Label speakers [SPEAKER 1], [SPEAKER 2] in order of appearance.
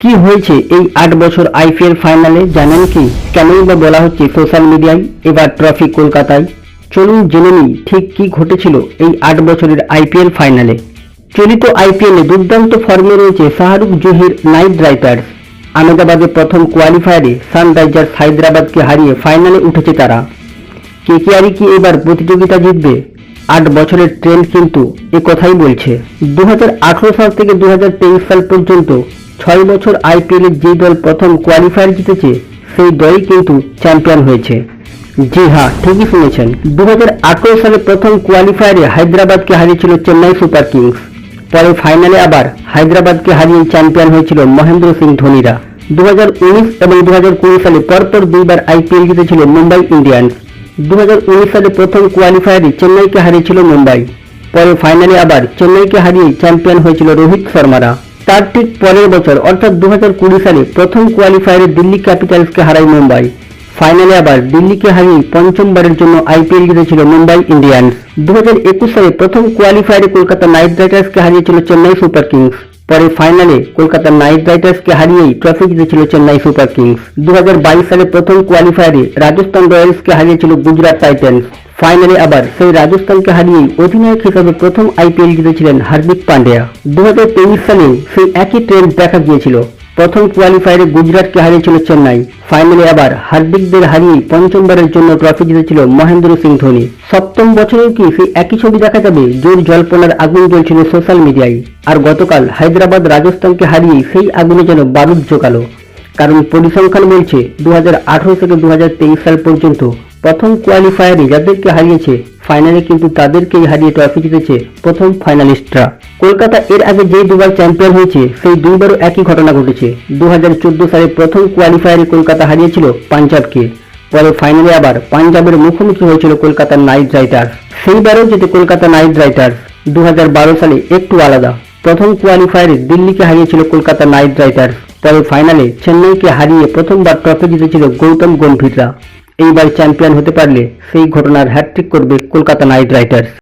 [SPEAKER 1] কি হয়েছে এই আট বছর আইপিএল ফাইনালে জানেন কি? কেনই বা বলা হচ্ছে সোশ্যাল মিডিয়ায় এবার ট্রফি কলকাতায়? চলুন জেনে নিই ঠিক কি ঘটেছিল এই আট বছরের আইপিএল ফাইনালে। চলিত আইপিএলে দুর্দান্ত ফর্মে রয়েছে শাহরুখ জহির নাইট রাইডার্স। আহমেদাবাদে প্রথম কোয়ালিফায়ারে সানরাইজার্স হায়দ্রাবাদকে হারিয়ে ফাইনালে উঠেছে তারা। কে কে কেকেআরই কি এবার প্রতিযোগিতা জিতবে? আট বছরের ট্রেন্ড কিন্তু এ কথাই বলছে। দু হাজার আঠেরো সাল থেকে দু হাজার তেইশ সাল পর্যন্ত ছয় বছর আইপিএলের যে দল প্রথম কোয়ালিফায়ার জিতেছে, সেই দলই কিন্তু চ্যাম্পিয়ন হয়েছে। জি হ্যাঁ ঠিকই শুনেছেন। দু হাজার আঠেরো সালে প্রথম কোয়ালিফায়ারে হায়দ্রাবাদকে হারিয়েছিল চেন্নাই সুপার কিংস। পরে ফাইনালে আবার হায়দ্রাবাদকে হারিয়ে চ্যাম্পিয়ন হয়েছিল মহেন্দ্র সিং ধোনিরা। দু হাজার উনিশ এবং দু হাজার কুড়ি সালে পরপর দুইবার আইপিএল জিতেছিল মুম্বাই ইন্ডিয়ান্স। দু হাজার উনিশ সালে প্রথম কোয়ালিফায়ারে চেন্নাইকে হারিয়েছিল মুম্বাই। পরে ফাইনালে আবার চেন্নাইকে হারিয়ে চ্যাম্পিয়ন হয়েছিল রোহিত শর্মারা। তার ঠিক পরের বছর, অর্থাৎ দু হাজার কুড়ি সালে প্রথম কোয়ালিফায়ারে দিল্লি ক্যাপিটালসকে হারায় মুম্বাই। ফাইনালে আবার দিল্লিকে হারিয়ে পঞ্চমবারের জন্য আইপিএল জিতেছিল মুম্বাই ইন্ডিয়ান্স দু হাজার একুশ সালে প্রথম কোয়ালিফায়ারে কলকাতা নাইট রাইডার্সকে হারিয়েছিল চেন্নাই সুপার কিংস পরে ফাইনালে কলকাতা নাইট রাইডার্সকে হারিয়েই ট্রফি জিতেছিল চেন্নাই সুপার কিংস দু হাজার বাইশ সালে প্রথম কোয়ালিফায়ারে রাজস্থান রয়্যালসকে হারিয়েছিল গুজরাট টাইটান্স ফাইনালে আবার সেই রাজস্থানকে হারিয়েই অধিনায়ক হিসেবে প্রথম আইপিএল জিতেছিলেন হার্দিক পান্ডিয়া। দু সালে সেই একই ট্রেন্ড দেখা গিয়েছিল। প্রথম কোয়ালিফায়ারে গুজরাটকে হারিয়েছিল চেন্নাই। ফাইনালে আবার হার্দিকদের হারিয়ে পঞ্চমবারের জন্য ট্রফি জিতেছিল মহেন্দ্র সিং ধোনি। সপ্তম বছরেও কি সেই একই ছবি দেখা যাবে? জোর জল্পনার আগুন জ্বলছিল সোশ্যাল মিডিয়ায় আর গতকাল হায়দ্রাবাদ রাজস্থানকে হারিয়ে সেই আগুনে যেন বারুদ জোগালো। কারণ পরিসংখ্যান বলছে দু হাজার আঠেরো থেকে দু হাজার তেইশ সাল পর্যন্ত প্রথম কোয়ালিফায়ারে যাদেরকে হারিয়েছে ফাইনালে কিন্তু তাদেরকেই হারিয়ে ট্রফি জিতেছে প্রথম ফাইনালিস্টরা কলকাতা এর আগে যেই দুবার চ্যাম্পিয়ন হয়েছে, সেই দুইবারও একই ঘটনা ঘটেছে। দু হাজার চোদ্দ সালে প্রথম কোয়ালিফায়ারে কলকাতা হারিয়েছিল পাঞ্জাবকে, পরে ফাইনালে আবার পাঞ্জাবের মুখোমুখি হয়েছিল কলকাতার নাইট রাইডার্স। সেইবারও যেতে কলকাতা নাইট রাইডার্স। দু হাজার বারো সালে একটু আলাদা। প্রথম কোয়ালিফায়ারে দিল্লিকে হারিয়েছিল কলকাতা নাইট রাইডার্স। পরে ফাইনালে চেন্নাইকে হারিয়ে প্রথমবার ট্রফি জিতেছিল গৌতম গম্ভীররা। এইবার চ্যাম্পিয়ন হতে পারলে সেই ঘটনার হ্যাটট্রিক করবে কলকাতা নাইট রাইডার্স।